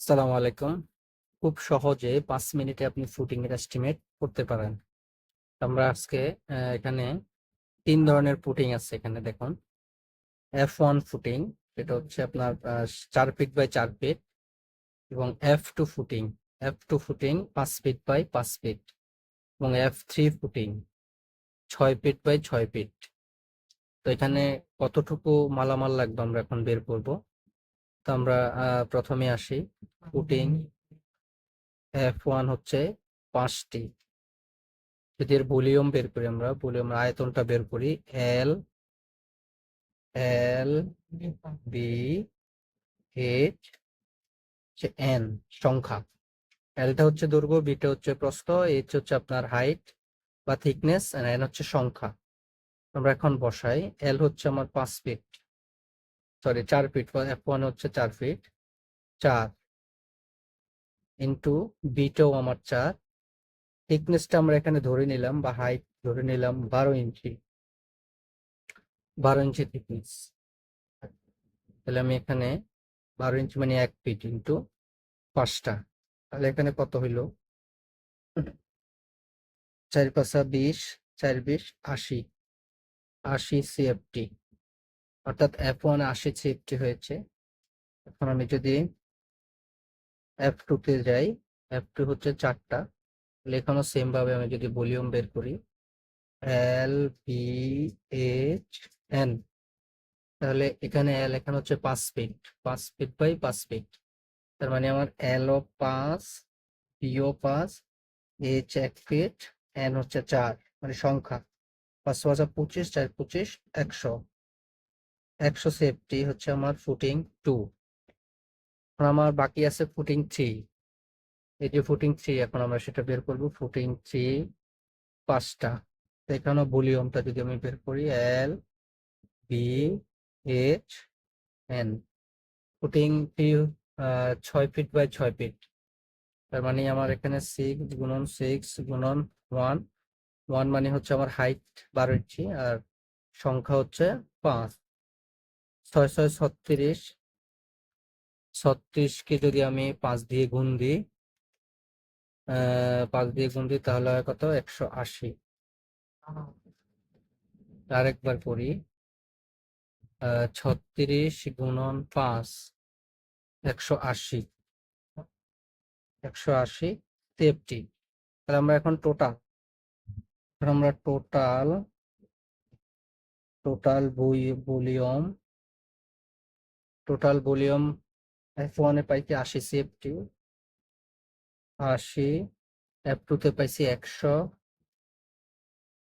সালাম আলাইকুম। খুব সহজে পাঁচ মিনিটে আপনি ফুটিং এর এস্টিমেট করতে পারেন। আমরা আজকে এখানে তিন ধরনের ফুটিং আছে এখানে দেখুন। এফ ওয়ান ফুটিং এটা হচ্ছে আপনার চার ফিট বাই চার ফিট এবং F two footing F two footing পাঁচ ফিট বাই পাঁচ ফিট এবং এফ থ্রি ফুটিং ছয় ফিট বাই ছয় ফিট তো এখানে কতটুকু মালামাল লাগবে আমরা এখন বের করব? তো আমরা প্রথমে আসি। ফুটিং এফ ওয়ান হচ্ছে পাঁচটি। যদি এর ভলিউম বের করি আমরা, ভলিউম আয়তনটা বের করি L L B H N সংখ্যা। এলটা হচ্ছে দৈর্ঘ্য বিটা হচ্ছে প্রস্থ এইচ হচ্ছে আপনার হাইট বা থিকনেস এন হচ্ছে সংখ্যা। আমরা এখন বসাই এল হচ্ছে আমার পাঁচ ফিট সরি চার ফিট এফ ওয়ান হচ্ছে চার ফিট চার ইন্টু বিটাও আমার চার। থিকনেসটা আমরা এখানে ধরে নিলাম বা হাইট ধরে নিলাম বারো ইঞ্চি। বারো ইঞ্চি থিকনেস তাহলে আমি এখানে বারো ইঞ্চি মানে এক ফিট ইন্টু পাঁচটা। তাহলে এখানে কত হইল? চার পাঁচা বিশ, চার বিশ আশি। আশি সিএফটি অর্থাৎ এফ ওয়ান আশি সিএফটি হয়েছে। এখন আমি যদি এফ টু তে যাই এফ টু হচ্ছে চারটা। এখানেও সেম ভাবে আমি যদি ভলিউম বের করি এল বি এইচ এন তাহলে এখানে এল এখানে হচ্ছে পাঁচ ফিট পাঁচ ফিট বাই পাঁচ ফিট তার মানে আমার এল ও পাঁচ বিও পাঁচ এইচ এক ফিট এন হচ্ছে চার। মানে সংখ্যা। পাঁচ পাঁচা পঁচিশ, চার পঁচিশ, একশো। একশো সেফটি হচ্ছে আমার ফুটিং টু এখন আমার বাকি আছে ফুটিং থ্রি এই যে ফুটিং থ্রি এখন আমরা সেটা বের করব। ফুটিং থ্রি পাঁচটা। তো এখানেও ভলিউমটা যদি আমি বের করি L B H N footing three ছয় ফিট বাই ছয় ফিট তার মানে আমার এখানে সিক্স গুণন সিক্স গুণন ওয়ান ওয়ান মানে হচ্ছে আমার হাইট বারো ইঞ্চি আর সংখ্যা হচ্ছে পাঁচ। ছয় ছয় ছত্রিশ ছত্রিশকে যদি আমি পাঁচ দিয়ে গুণ দিই পাঁচ দিয়ে গুণ দিই তাহলে হয় কত? একশো আশি। আরেকবার করি ছত্রিশ গুণন পাঁচ, একশো আশি। একশো আশি তেপটি তাহলে আমরা এখন টোটাল আমরা টোটাল টোটাল বই ভলিউম টোটাল ভলিউম এফ ওয়ানে পাইছি আশি সিএফটি আশি এফ টুতে পাইছি একশো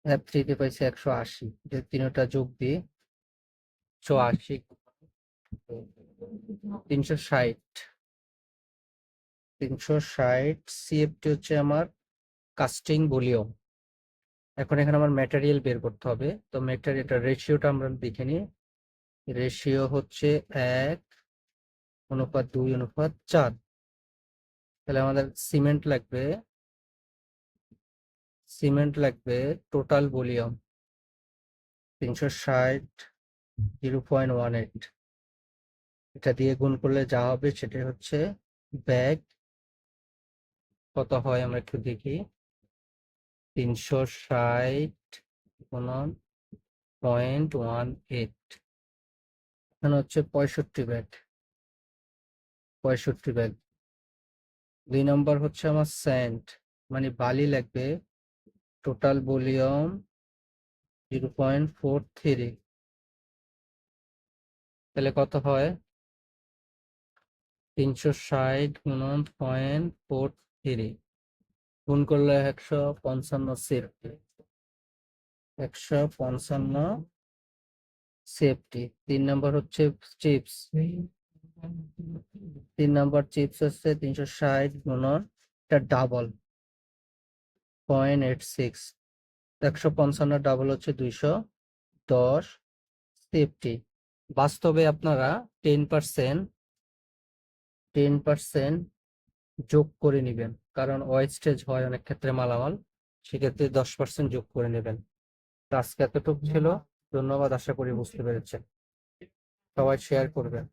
এফ থ্রিতে পাইছি একশো আশি। যে তিনটা যোগ দিই, একশো আশি তিনশো ষাট। তিনশো ষাট সিএফটি হচ্ছে আমার কাস্টিং ভলিউম। এখন এখানে আমার ম্যাটেরিয়াল বের করতে হবে। তো ম্যাটেরিয়ালটা রেশিওটা আমরা দেখে নিই। রেশিও হচ্ছে এক, অনুপাত দুই, অনুপাত চার। তাহলে আমাদের সিমেন্ট লাগবে সিমেন্ট লাগবে টোটাল ভলিউম তিনশো ষাট জিরো পয়েন্ট ওয়ান এইট এটা দিয়ে গুণ করলে যা হবে সেটা হচ্ছে ব্যাগ। কত হয় আমরা একটু দেখি। তিনশো ষাট পয়েন্ট ওয়ান এইট এখানে হচ্ছে পঁয়ষট্টি ব্যাগ পঁয়ষট্টি ব্যাগ দুই নম্বর হচ্ছে আমার স্যান্ড মানে বালি লাগবে। Total volume zero point four three তাহলে কত হয়? তিনশো ষাট গুণন পয়েন্ট ফোর থ্রি গুণ করলে একশো পঞ্চান্ন সেফটি একশো পঞ্চান্ন সেফটি তিন নাম্বার হচ্ছে চিপস তিন নাম্বার চিপস হচ্ছে তিনশো ষাট গুণন, এটা ডাবল পয়েন্ট এইট সিক্স একশো পঞ্চান্ন ডাবল হচ্ছে দুইশো দশ. সেফটি বাস্তবে আপনারা টেন পার্সেন্ট টেন পার্সেন্ট যোগ করে নেবেন, কারণ ওয়েস্টেজ হয় অনেক ক্ষেত্রে মালামাল, সেক্ষেত্রে দশ পার্সেন্ট যোগ করে নেবেন। আজকে এতটুকু ছিল। ধন্যবাদ আশা করি বুঝতে পেরেছেন। সবাই শেয়ার করবেন।